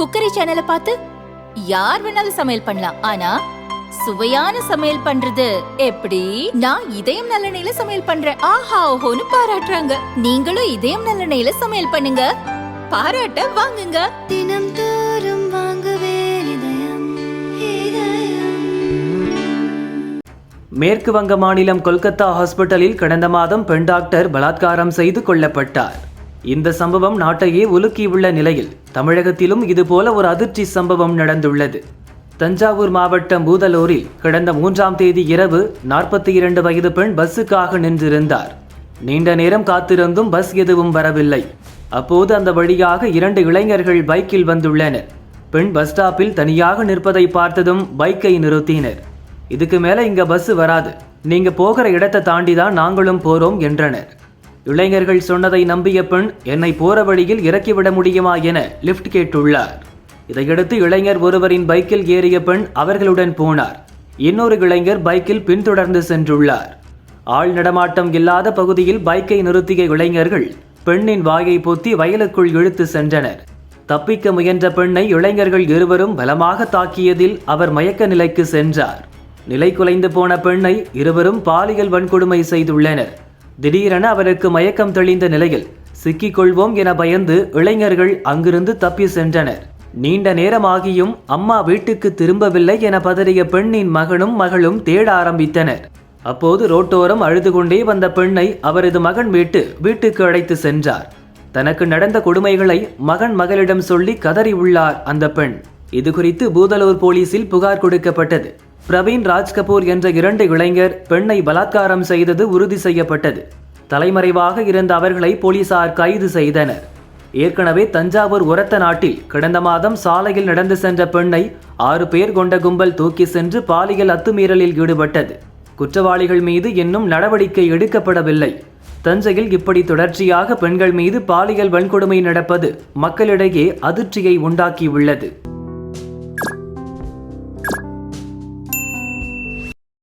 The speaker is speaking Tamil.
குக்கரி சேனலை பார்த்து யார் வேணாலும் சமையல் பண்ணலாம். ஆனா சுவையான சமையல் பண்றது எப்படி? நான் இதயம் நல்லெண்ணெயில சமையல் பண்றேன். ஆஹா ஓஹோன்னு பாராட்டுறாங்க. நீங்களும் இதயம் நல்லெண்ணெயில சமையல் பண்ணுங்க. பாராட்ட வாங்குங்க. தினம் தோறும் வாங்குவே இதயம் இதயம். மேற்கு வங்க மாநிலம் கொல்கத்தா ஹாஸ்பிட்டலில் கடந்த மாதம் பெண் டாக்டர் பலாத்காரம் செய்து கொல்லப்பட்டார். இந்த சம்பவம் நாட்டையே உலுக்கியுள்ள நிலையில் தமிழகத்திலும் இதுபோல ஒரு அதிர்ச்சி சம்பவம் நடந்துள்ளது. தஞ்சாவூர் மாவட்டம் பூதலூரில் கடந்த மூன்றாம் தேதி இரவு நாற்பத்தி இரண்டு வயது பெண் பஸ்ஸுக்காக நின்றிருந்தார். நீண்ட நேரம் காத்திருந்தும் பஸ் எதுவும் வரவில்லை. அப்போது அந்த வழியாக இரண்டு இளைஞர்கள் பைக்கில் வந்துள்ளனர். பெண் பஸ் ஸ்டாப்பில் தனியாக நிற்பதை பார்த்ததும் பைக்கை நிறுத்தினர். இதுக்கு மேலே இங்கே பஸ் வராது. நீங்கள் போகிற இடத்தை தாண்டி தான் நாங்களும் போகிறோம் என்றனர். இளைஞர்கள் சொன்னதை நம்பிய பெண் என்னை போற வழியில் இறக்கிவிட முடியுமா என லிஃப்ட் கேட்டுள்ளார். இதையடுத்து இளைஞர் ஒருவரின் பைக்கில் ஏறிய பெண் அவர்களுடன் போனார். இன்னொரு இளைஞர் பைக்கில் பின்தொடர்ந்து சென்றுள்ளார். ஆள் நடமாட்டம் இல்லாத பகுதியில் பைக்கை நிறுத்திய இளைஞர்கள் பெண்ணின் வாயை பொத்தி வயலுக்குள் இழுத்து சென்றனர். தப்பிக்க முயன்ற பெண்ணை இளைஞர்கள் இருவரும் பலமாக தாக்கியதில் அவர் மயக்க நிலைக்கு சென்றார். நிலை குலைந்து போன பெண்ணை இருவரும் பாலியல் வன்கொடுமை செய்துள்ளனர். திடீரென அவருக்கு மயக்கம் தெளிந்த நிலையில் சிக்கிக் கொள்வோம் என பயந்து இளைஞர்கள் அங்கிருந்து தப்பி சென்றனர். நீண்ட நேரமாகியும் அம்மா வீட்டுக்கு திரும்பவில்லை என பதறிய பெண்ணின் மகனும் மகளும் தேட ஆரம்பித்தனர். அப்போது ரோட்டோரம் அழுது கொண்டே வந்த பெண்ணை அவரது மகன் மீட்டு வீட்டுக்கு அழைத்து சென்றார். தனக்கு நடந்த கொடுமைகளை மகன் மகளிடம் சொல்லி கதறி உள்ளார் அந்த பெண். இது குறித்து பூதலூர் போலீசில் புகார் கொடுக்கப்பட்டது. பிரவீன் ராஜ் கபூர் என்ற இரண்டு இளைஞர் பெண்ணை பலாத்காரம் செய்தது உறுதி செய்யப்பட்டது. தலைமறைவாக இருந்த அவர்களை போலீசார் கைது செய்தனர். ஏற்கனவே தஞ்சாவூர் உரத்த நாட்டில் கடந்த மாதம் சாலையில் நடந்து சென்ற பெண்ணை ஆறு பேர் கொண்ட கும்பல் தூக்கி சென்று பாலியல் அத்துமீறலில் ஈடுபட்டது. குற்றவாளிகள் மீது இன்னும் நடவடிக்கை எடுக்கப்படவில்லை. தஞ்சையில் இப்படி தொடர்ச்சியாக பெண்கள் மீது பாலியல் வன்கொடுமை நடப்பது மக்களிடையே அதிர்ச்சியை உண்டாக்கியுள்ளது.